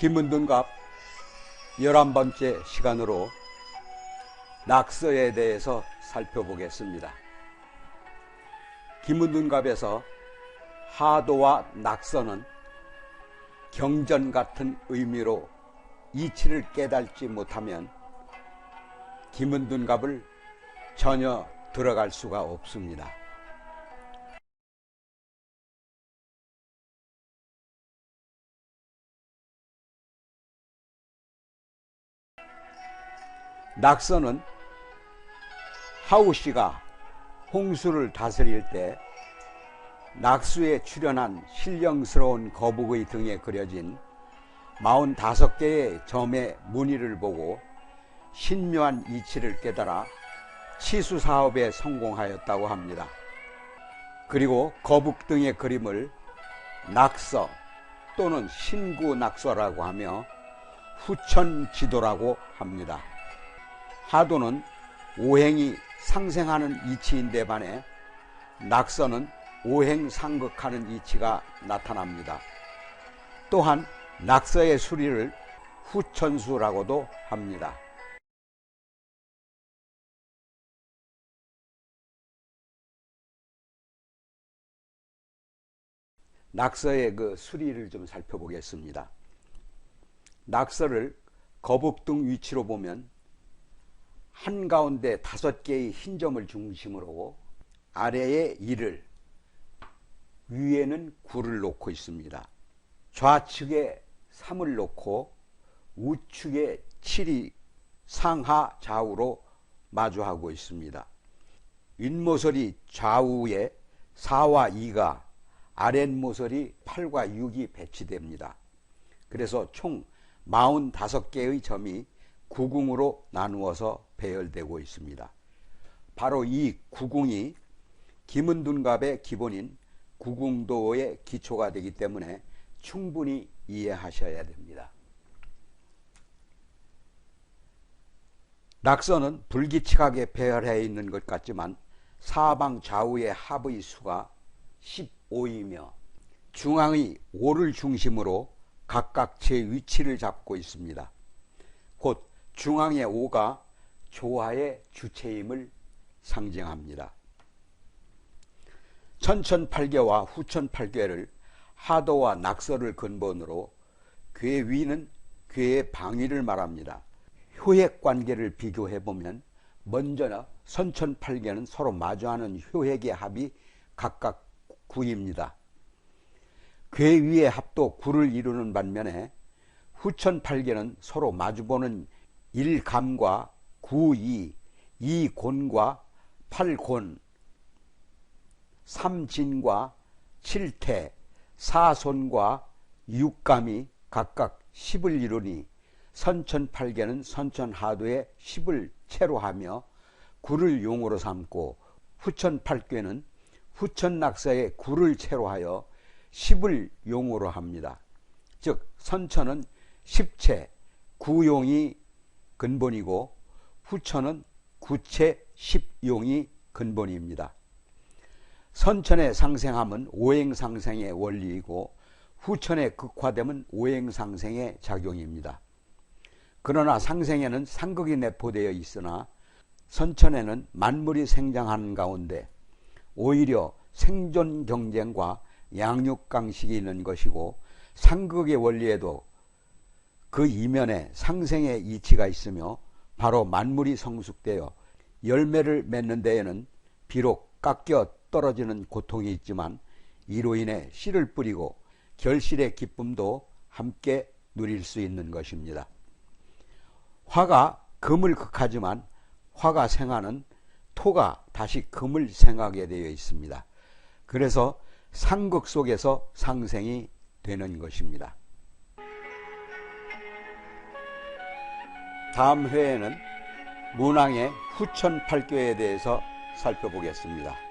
김은둔갑 열한 번째 시간으로 낙서에 대해서 살펴보겠습니다. 김은둔갑에서 하도와 낙서는 경전 같은 의미로 이치를 깨달지 못하면 김은둔 갑을 전혀 들어갈 수가 없습니다. 낙서는 하우 씨가 홍수를 다스릴 때 낙수에 출현한 신령스러운 거북의 등에 그려진 45개의 점의 무늬를 보고 신묘한 이치를 깨달아 치수 사업에 성공하였다고 합니다. 그리고 거북 등의 그림을 낙서 또는 신구 낙서라고 하며 후천 지도라고 합니다. 하도는 오행이 상생하는 이치인데 반해 낙서는 오행상극하는 이치가 나타납니다. 또한 낙서의 수리를 후천수라고도 합니다. 낙서의 그 수리를 좀 살펴보겠습니다. 낙서를 거북등 위치로 보면 한가운데 다섯 개의 흰 점을 중심으로 아래에 이를 위에는 구를 놓고 있습니다. 좌측에 3을 놓고 우측에 7이 상하 좌우로 마주하고 있습니다. 윗모서리 좌우에 4와 2가 아랫모서리 8과 6이 배치됩니다. 그래서 총 45개의 점이 구궁으로 나누어서 배열되고 있습니다. 바로 이 구궁이 김은둔갑의 기본인 구궁도의 기초가 되기 때문에 충분히 이해하셔야 됩니다. 낙서는 불규칙하게 배열해 있는 것 같지만 사방 좌우의 합의 수가 15이며 중앙의 5를 중심으로 각각 제 위치를 잡고 있습니다. 곧 중앙의 5가 조화의 주체임을 상징합니다. 천천팔계와 후천팔계를 하도와 낙서를 근본으로 괴 위는 괴의 방위를 말합니다. 효액 관계를 비교해 보면 먼저 선천팔계는 서로 마주하는 효액의 합이 각각 9입니다. 괴 위의 합도 9를 이루는 반면에 후천팔계는 서로 마주보는 일감과 구이, 이곤과 팔곤, 삼진과 칠태, 사손과 육감이 각각 10을 이루니 선천팔계는 선천하도에 10을 채로 하며 구를 용으로 삼고 후천팔계는 후천낙사에 구를 채로 하여 10을 용으로 합니다. 즉 선천은 10채, 구용이 근본이고 후천은 구체 10용이 근본입니다. 선천의 상생함은 오행상생의 원리이고 후천의 극화됨은 오행상생의 작용입니다. 그러나 상생에는 상극이 내포되어 있으나 선천에는 만물이 생장하는 가운데 오히려 생존 경쟁과 양육강식이 있는 것이고 상극의 원리에도 그 이면에 상생의 이치가 있으며 바로 만물이 성숙되어 열매를 맺는 데에는 비록 깎여 떨어지는 고통이 있지만 이로 인해 씨를 뿌리고 결실의 기쁨도 함께 누릴 수 있는 것입니다. 화가 금을 극하지만 화가 생하는 토가 다시 금을 생하게 되어 있습니다. 그래서 상극 속에서 상생이 되는 것입니다. 다음 회에는 문왕의 후천팔교에 대해서 살펴보겠습니다.